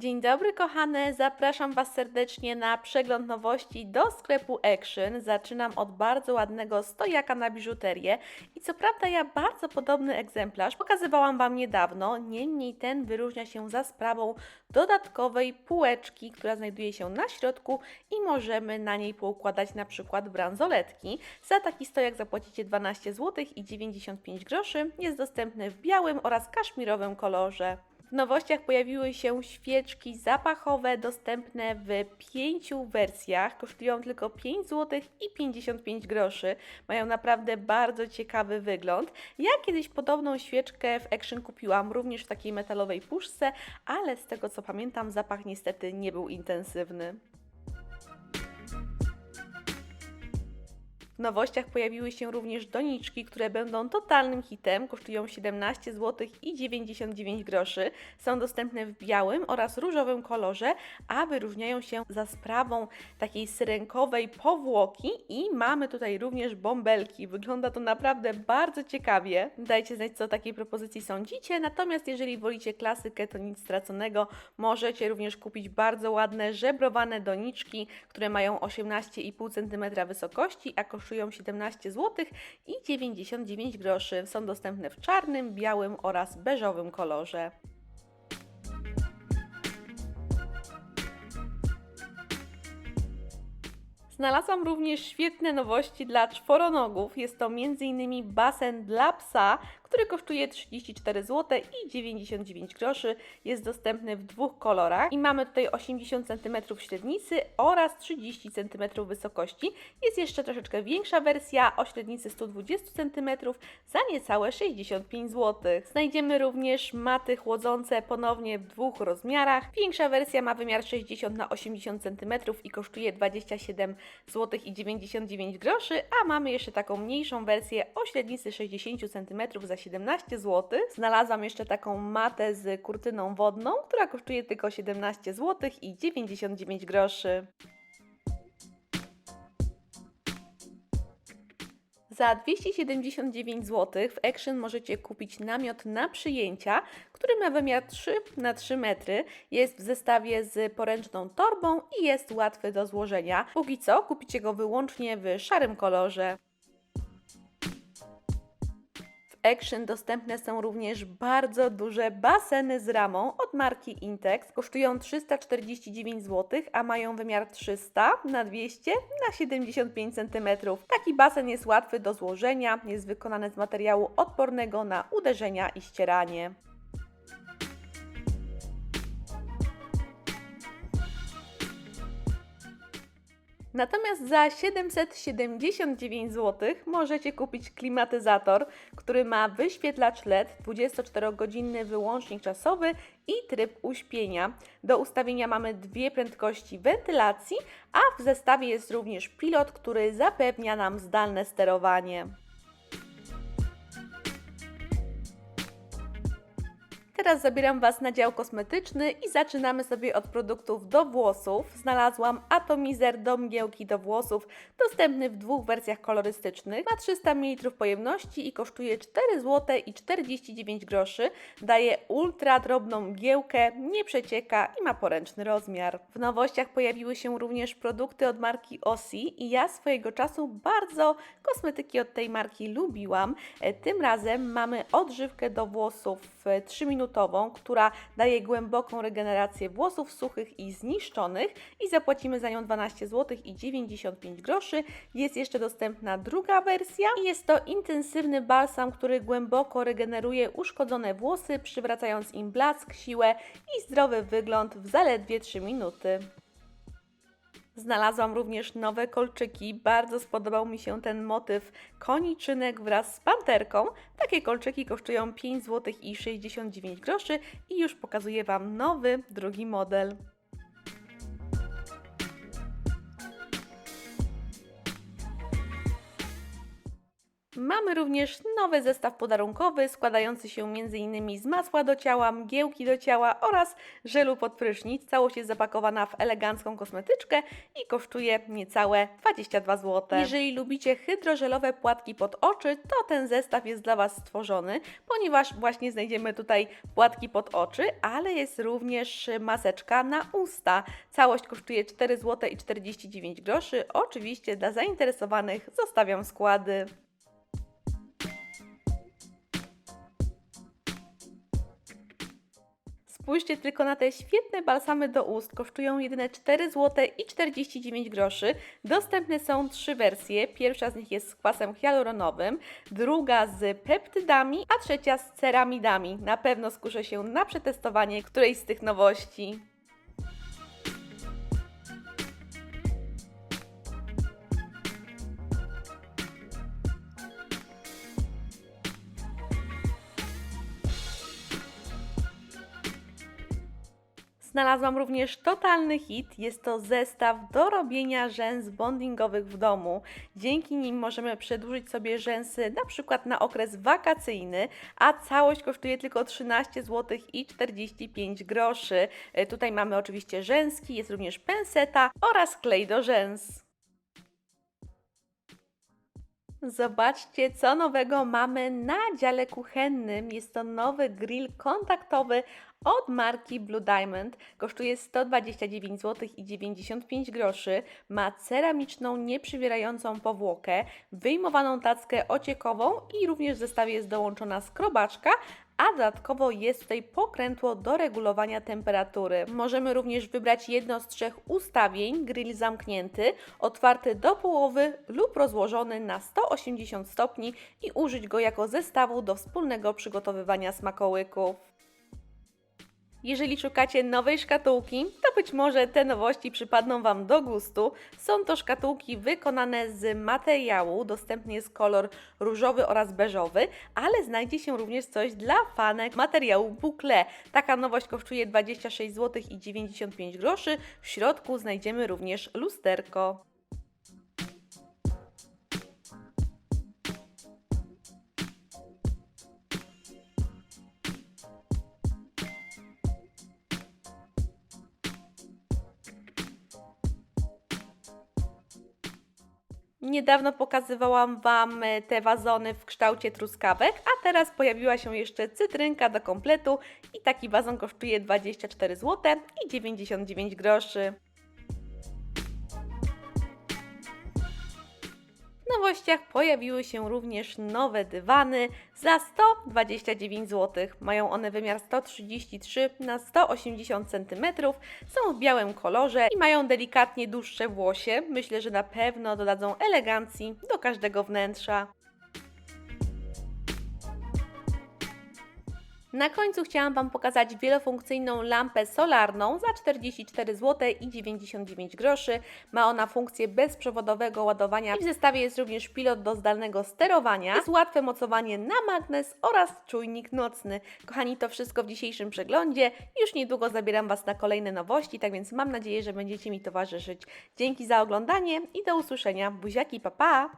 Dzień dobry kochane, zapraszam Was serdecznie na przegląd nowości do sklepu Action. Zaczynam od bardzo ładnego stojaka na biżuterię i co prawda ja bardzo podobny egzemplarz pokazywałam Wam niedawno, niemniej ten wyróżnia się za sprawą dodatkowej półeczki, która znajduje się na środku i możemy na niej poukładać na przykład bransoletki. Za taki stojak zapłacicie 12 zł i 95 groszy. Jest dostępny w białym oraz kaszmirowym kolorze. W nowościach pojawiły się świeczki zapachowe dostępne w pięciu wersjach. Kosztują tylko 5 zł i 55 groszy. Mają naprawdę bardzo ciekawy wygląd. Ja kiedyś podobną świeczkę w Action kupiłam również w takiej metalowej puszce, ale z tego co pamiętam zapach niestety nie był intensywny. W nowościach pojawiły się również doniczki, które będą totalnym hitem. Kosztują 17 zł i 99 groszy. Są dostępne w białym oraz różowym kolorze, a wyróżniają się za sprawą takiej syrenkowej powłoki i mamy tutaj również bąbelki. Wygląda to naprawdę bardzo ciekawie. Dajcie znać, co o takiej propozycji sądzicie. Natomiast jeżeli wolicie klasykę, to nic straconego. Możecie również kupić bardzo ładne żebrowane doniczki, które mają 18,5 cm wysokości, a kosztują 17 zł i 99 groszy. Są dostępne w czarnym, białym oraz beżowym kolorze. Znalazłam również świetne nowości dla czworonogów. Jest to m.in. basen dla psa, który kosztuje 34 zł i 99 groszy. Jest dostępny w dwóch kolorach i mamy tutaj 80 cm średnicy oraz 30 cm wysokości. Jest jeszcze troszeczkę większa wersja o średnicy 120 cm za niecałe 65 zł. Znajdziemy również maty chłodzące ponownie w dwóch rozmiarach. Większa wersja ma wymiar 60 na 80 cm i kosztuje 27 zł i 99 groszy, a mamy jeszcze taką mniejszą wersję o średnicy 60 cm za 17 zł. Znalazłam jeszcze taką matę z kurtyną wodną, która kosztuje tylko 17 zł i 99 groszy. Za 279 zł w Action możecie kupić namiot na przyjęcia, który ma wymiar 3 na 3 metry. Jest w zestawie z poręczną torbą i jest łatwy do złożenia. Póki co kupicie go wyłącznie w szarym kolorze. Action dostępne są również bardzo duże baseny z ramą od marki Intex. Kosztują 349 zł, a mają wymiar 300 na 200 na 75 cm. Taki basen jest łatwy do złożenia, jest wykonany z materiału odpornego na uderzenia i ścieranie. Natomiast za 779 zł możecie kupić klimatyzator, który ma wyświetlacz LED, 24-godzinny wyłącznik czasowy i tryb uśpienia. Do ustawienia mamy dwie prędkości wentylacji, a w zestawie jest również pilot, który zapewnia nam zdalne sterowanie. Teraz zabieram Was na dział kosmetyczny i zaczynamy sobie od produktów do włosów. Znalazłam atomizer do mgiełki do włosów, dostępny w dwóch wersjach kolorystycznych. Ma 300 ml pojemności i kosztuje 4 zł i 49 groszy. Daje ultra drobną mgiełkę, nie przecieka i ma poręczny rozmiar. W nowościach pojawiły się również produkty od marki Ossi i ja swojego czasu bardzo kosmetyki od tej marki lubiłam. E, Tym razem mamy odżywkę do włosów 3-minutową, która daje głęboką regenerację włosów suchych i zniszczonych i zapłacimy za nią 12 zł i 95 groszy. Jest jeszcze dostępna druga wersja i jest to intensywny balsam, który głęboko regeneruje uszkodzone włosy, przywracając im blask, siłę i zdrowy wygląd w zaledwie 3 minuty. Znalazłam również nowe kolczyki. Bardzo spodobał mi się ten motyw koniczynek wraz z panterką. Takie kolczyki kosztują 5 zł i 69 groszy i już pokazuję Wam nowy, drugi model. Mamy również nowy zestaw podarunkowy składający się m.in. z masła do ciała, mgiełki do ciała oraz żelu pod prysznic. Całość jest zapakowana w elegancką kosmetyczkę i kosztuje niecałe 22 zł. Jeżeli lubicie hydrożelowe płatki pod oczy, to ten zestaw jest dla Was stworzony, ponieważ właśnie znajdziemy tutaj płatki pod oczy, ale jest również maseczka na usta. Całość kosztuje 4 zł i 49 groszy. Oczywiście dla zainteresowanych zostawiam składy. Spójrzcie tylko na te świetne balsamy do ust. Kosztują jedyne 4 zł i 49 groszy. Dostępne są trzy wersje. Pierwsza z nich jest z kwasem hialuronowym, druga z peptydami, a trzecia z ceramidami. Na pewno skuszę się na przetestowanie którejś z tych nowości. Znalazłam również totalny hit. Jest to zestaw do robienia rzęs bondingowych w domu. Dzięki nim możemy przedłużyć sobie rzęsy na przykład na okres wakacyjny, a całość kosztuje tylko 13 zł i 45 groszy. E, Tutaj mamy oczywiście rzęski, jest również penseta oraz klej do rzęs. Zobaczcie, co nowego mamy na dziale kuchennym. Jest to nowy grill kontaktowy od marki Blue Diamond. Kosztuje 129 zł i 95 groszy. Ma ceramiczną, nieprzywierającą powłokę, wyjmowaną tackę ociekową i również w zestawie jest dołączona skrobaczka, a dodatkowo jest tutaj pokrętło do regulowania temperatury. Możemy również wybrać jedno z trzech ustawień, grill zamknięty, otwarty do połowy lub rozłożony na 180 stopni i użyć go jako zestawu do wspólnego przygotowywania smakołyków. Jeżeli szukacie nowej szkatułki, to być może te nowości przypadną Wam do gustu. Są to szkatułki wykonane z materiału, dostępny jest kolor różowy oraz beżowy, ale znajdzie się również coś dla fanek materiału boucle. Taka nowość kosztuje 26 zł i 95 groszy. W środku znajdziemy również lusterko. Niedawno pokazywałam Wam e, te wazony w kształcie truskawek, a teraz pojawiła się jeszcze cytrynka do kompletu i taki wazon kosztuje 24 zł i 99 groszy. Nowościach pojawiły się również nowe dywany za 129 zł. Mają one wymiar 133 na 180 cm, są w białym kolorze i mają delikatnie dłuższe włosie. Myślę, że na pewno dodadzą elegancji do każdego wnętrza. Na końcu chciałam Wam pokazać wielofunkcyjną lampę solarną za 44 zł i 99 groszy. Ma ona funkcję bezprzewodowego ładowania i w zestawie jest również pilot do zdalnego sterowania. Jest łatwe mocowanie na magnes oraz czujnik nocny. Kochani, to wszystko w dzisiejszym przeglądzie. Już niedługo zabieram Was na kolejne nowości, tak więc mam nadzieję, że będziecie mi towarzyszyć. Dzięki za oglądanie i do usłyszenia. Buziaki, pa pa!